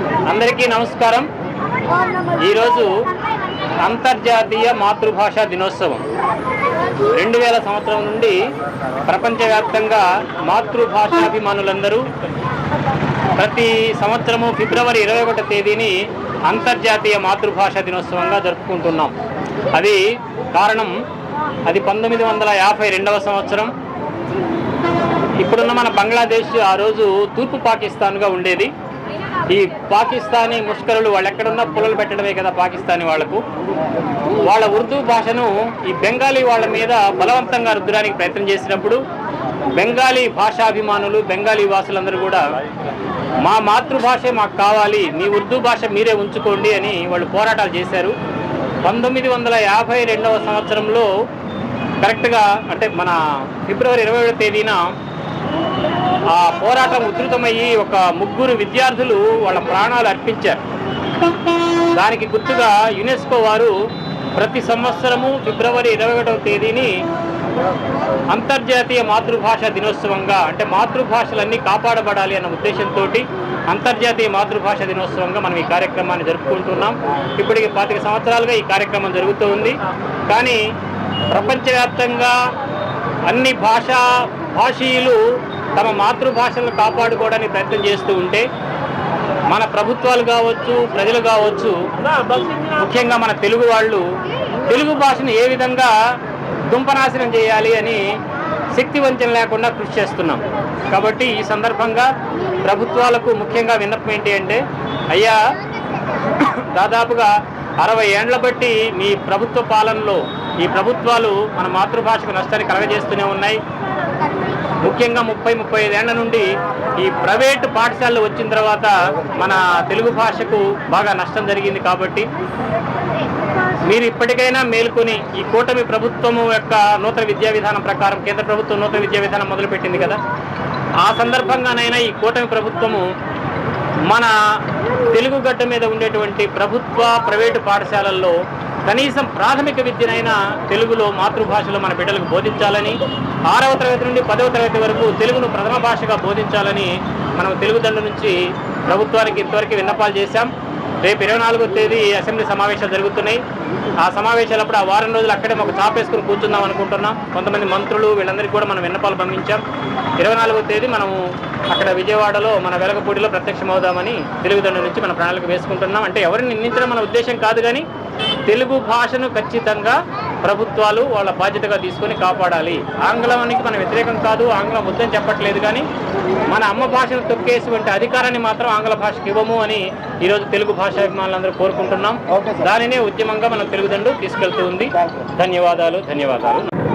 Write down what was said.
అందరికీ నమస్కారం. ఈరోజు అంతర్జాతీయ మాతృభాషా దినోత్సవం. రెండు వేల సంవత్సరం నుండి ప్రపంచవ్యాప్తంగా మాతృభాషాభిమానులందరూ ప్రతి సంవత్సరము ఫిబ్రవరి ఇరవై ఒకటో తేదీని అంతర్జాతీయ మాతృభాషా దినోత్సవంగా జరుపుకుంటున్నాం. అది కారణం అది పంతొమ్మిది వందల యాభై రెండవ సంవత్సరం. ఇప్పుడున్న మన బంగ్లాదేశ్ ఆ రోజు తూర్పు పాకిస్తాన్గా ఉండేది. ఈ పాకిస్తానీ ముష్కరులు వాళ్ళు ఎక్కడున్నా పుల్లలు పెట్టడమే కదా పాకిస్తానీ వాళ్ళకు. వాళ్ళ ఉర్దూ భాషను ఈ బెంగాలీ వాళ్ళ మీద బలవంతంగా రుద్దడానికి ప్రయత్నం చేసినప్పుడు బెంగాలీ భాషాభిమానులు బెంగాలీ వాసులందరూ కూడా మా మాతృభాషే మాకు కావాలి మీ ఉర్దూ భాష మీరే ఉంచుకోండి అని వాళ్ళు పోరాటాలు చేశారు. పంతొమ్మిది వందల యాభై రెండవ సంవత్సరంలో కరెక్ట్గా అంటే మన ఫిబ్రవరి ఇరవై తేదీన ఆ పోరాటం ఉధృతమయ్యి ఒక ముగ్గురు విద్యార్థులు వాళ్ళ ప్రాణాలు అర్పించారు. దానికి గుర్తుగా యునెస్కో వారు ప్రతి సంవత్సరము ఫిబ్రవరి ఇరవై ఒకటవ తేదీని అంతర్జాతీయ మాతృభాష దినోత్సవంగా అంటే మాతృభాషలన్నీ కాపాడబడాలి అన్న ఉద్దేశంతో అంతర్జాతీయ మాతృభాష దినోత్సవంగా మనం ఈ కార్యక్రమాన్ని జరుపుకుంటున్నాం. ఇప్పటికి పాతిక సంవత్సరాలుగా ఈ కార్యక్రమం జరుగుతూ ఉంది. కానీ ప్రపంచవ్యాప్తంగా అన్ని భాషా భాషీయులు తమ మాతృభాషలను కాపాడుకోవడానికి ప్రయత్నం చేస్తూ ఉంటే మన ప్రభుత్వాలు కావచ్చు ప్రజలు కావచ్చు ముఖ్యంగా మన తెలుగు వాళ్ళు తెలుగు భాషను ఏ విధంగా దుంపనాశనం చేయాలి అని శక్తి వంచన లేకుండా కృషి చేస్తున్నాం. కాబట్టి ఈ సందర్భంగా ప్రభుత్వాలకు ముఖ్యంగా విన్నపం ఏంటి అంటే అయ్యా దాదాపుగా అరవై ఏండ్ల బట్టి మీ ప్రభుత్వ పాలనలో ఈ ప్రభుత్వాలు మన మాతృభాషకు నష్టాన్ని కలగజేస్తూనే ఉన్నాయి. ముఖ్యంగా ముప్పై ముప్పై ఐదేళ్ళ నుండి ఈ ప్రైవేటు పాఠశాలలు వచ్చిన తర్వాత మన తెలుగు భాషకు బాగా నష్టం జరిగింది కాబట్టి మీరు ఇప్పటికైనా మేల్కొని ఈ కూటమి ప్రభుత్వము యొక్క నూతన విద్యా విధానం ప్రకారం కేంద్ర ప్రభుత్వం నూతన విద్యా విధానం మొదలుపెట్టింది కదా. ఆ సందర్భంగానైనా ఈ కూటమి ప్రభుత్వము మన తెలుగు గడ్డ మీద ఉండేటువంటి ప్రభుత్వ ప్రైవేటు పాఠశాలల్లో కనీసం ప్రాథమిక విద్యనైనా తెలుగులో మాతృభాషలో మన బిడ్డలకు బోధించాలని ఆరవ తరగతి నుండి పదవ తరగతి వరకు తెలుగును ప్రథమ భాషగా బోధించాలని మనం తెలుగుదండ్రుల నుంచి ప్రభుత్వానికి ఇంతవరకు విన్నపాలు చేశాం. రేపు ఇరవై నాలుగో తేదీ అసెంబ్లీ సమావేశాలు జరుగుతున్నాయి. ఆ సమావేశాలప్పుడు ఆ వారం రోజులు అక్కడే మాకు చాపేసుకుని కూర్చుందాం అనుకుంటున్నాం. కొంతమంది మంత్రులు వీళ్ళందరికీ కూడా మనం విన్నపాలు పంపించాం. ఇరవై నాలుగో తేదీ మనము అక్కడ విజయవాడలో మన వెలగపూడిలో ప్రత్యక్షమవుదామని తెలుగుదండ్రుల నుంచి మన ప్రణాళిక వేసుకుంటున్నాం. అంటే ఎవరిని నిందించడం మన ఉద్దేశం కాదు కానీ తెలుగు భాషను ఖచ్చితంగా ప్రభుత్వాలు వాళ్ళ బాధ్యతగా తీసుకొని కాపాడాలి. ఆంగ్లానికి మన వ్యతిరేకం కాదు ఆంగ్లం వద్దని చెప్పట్లేదు కానీ మన అమ్మ భాషను తొక్కేటువంటి అధికారాన్ని మాత్రం ఆంగ్ల భాషకి ఇవ్వము అని ఈరోజు తెలుగు భాషాభిమానులందరూ కోరుకుంటున్నాం. దానినే ఉద్యమంగా మన తెలుగుదండు తీసుకెళ్తూ ఉంది. ధన్యవాదాలు ధన్యవాదాలు.